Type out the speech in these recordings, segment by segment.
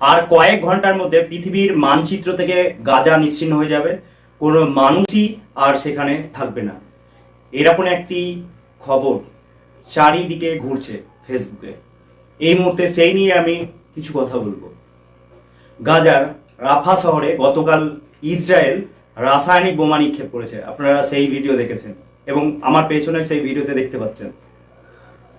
আর কয়েক ঘণ্টার মধ্যে পৃথিবীর মানচিত্র থেকে গাজা নিশ্চিন্ন হয়ে যাবে। কোনো মানুষই আর সেখানে থাকবে না। এরকম একটি খবর চারিদিকে ঘুরছে ফেসবুকে। এই মুহূর্তে সেই নিয়ে আমি কিছু কথা বলব। গাজার রাফা শহরে গতকাল ইসরায়েল রাসায়নিক বোমা নিক্ষেপ করেছে। আপনারা সেই ভিডিও দেখেছেন এবং আমার পেছনে সেই ভিডিওতে দেখতে পাচ্ছেন।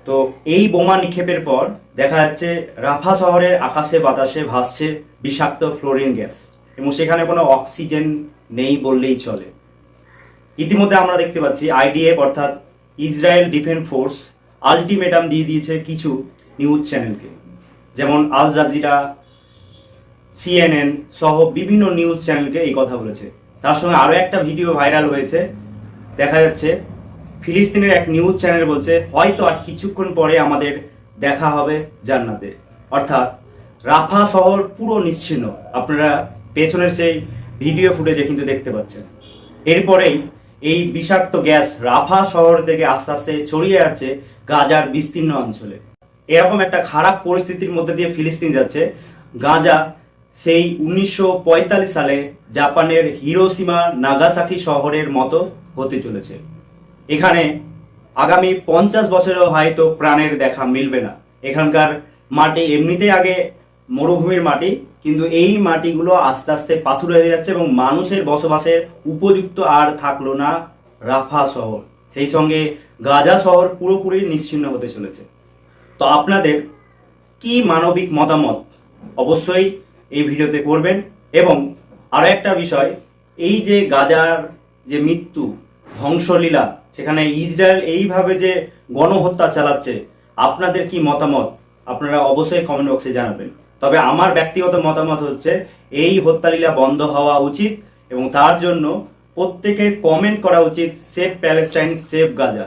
তো এই বোমা নিক্ষেপের পর দেখা যাচ্ছে রাফা শহরের আকাশে, বাতাসে ভাসছে বিষাক্ত ফ্লোরিন গ্যাস এবং সেখানে কোনো অক্সিজেন নেই বললেই চলে। ইতিমধ্যে আমরা দেখতে পাচ্ছি আইডিএফ অর্থাৎ ইসরায়েল ডিফেন্স ফোর্স আলটিমেটাম দিয়ে দিয়েছে কিছু নিউজ চ্যানেলকে। যেমন আল জাজিরা, সিএনএন সহ বিভিন্ন নিউজ চ্যানেলকে এই কথা বলেছে। তার সঙ্গে আরও একটা ভিডিও ভাইরাল হয়েছে। দেখা যাচ্ছে ফিলিস্তিনের এক নিউজ চ্যানেল বলছে, হয়তো আর কিছুক্ষণ পরে আমাদের দেখা হবে জান্নাতে। অর্থাৎ রাফা শহর পুরো নিশ্চিন্ন। আপনারা পেছনের সেই ভিডিও ফুটেজে কিন্তু দেখতে পাচ্ছেন। এরপরেই এই বিষাক্ত গ্যাস রাফা শহর থেকে আস্তে আস্তে ছড়িয়ে যাচ্ছে গাজার বিস্তীর্ণ অঞ্চলে। এরকম একটা খারাপ পরিস্থিতির মধ্যে দিয়ে ফিলিস্তিন যাচ্ছে। গাজা সেই উনিশশো পঁয়তাল্লিশ সালে জাপানের হিরোসীমা নাগাসাকি শহরের মতো হতে চলেছে। এখানে আগামী পঞ্চাশ বছরেও হয়তো প্রাণের দেখা মিলবে না। এখানকার মাটি এমনিতেই আগে মরুভূমির মাটি, কিন্তু এই মাটিগুলো আস্তে আস্তে পাথর হয়ে যাচ্ছে এবং মানুষের বসবাসের উপযুক্ত আর থাকল না রাফা শহর। সেই সঙ্গে গাজা শহর পুরোপুরি নিশ্চিন্ন হতে চলেছে। তো আপনাদের কি মানবিক মতামত অবশ্যই এই ভিডিওতে করবেন। এবং আরও একটা বিষয়, এই যে গাজার যে মৃত্যু ধ্বংসলীলা, সেখানে ইসরায়েল এইভাবে যে গণহত্যা চালাচ্ছে, আপনাদের কি মতামত? আপনারা অবশ্যই কমেন্ট বক্সে জানাবেন। তবে আমার ব্যক্তিগত মতামত হচ্ছে, এই হত্যালীলা বন্ধ হওয়া উচিত এবং তার জন্য প্রত্যেকের কমেন্ট করা উচিত সেফ প্যালেস্টাইন সেফ গাজা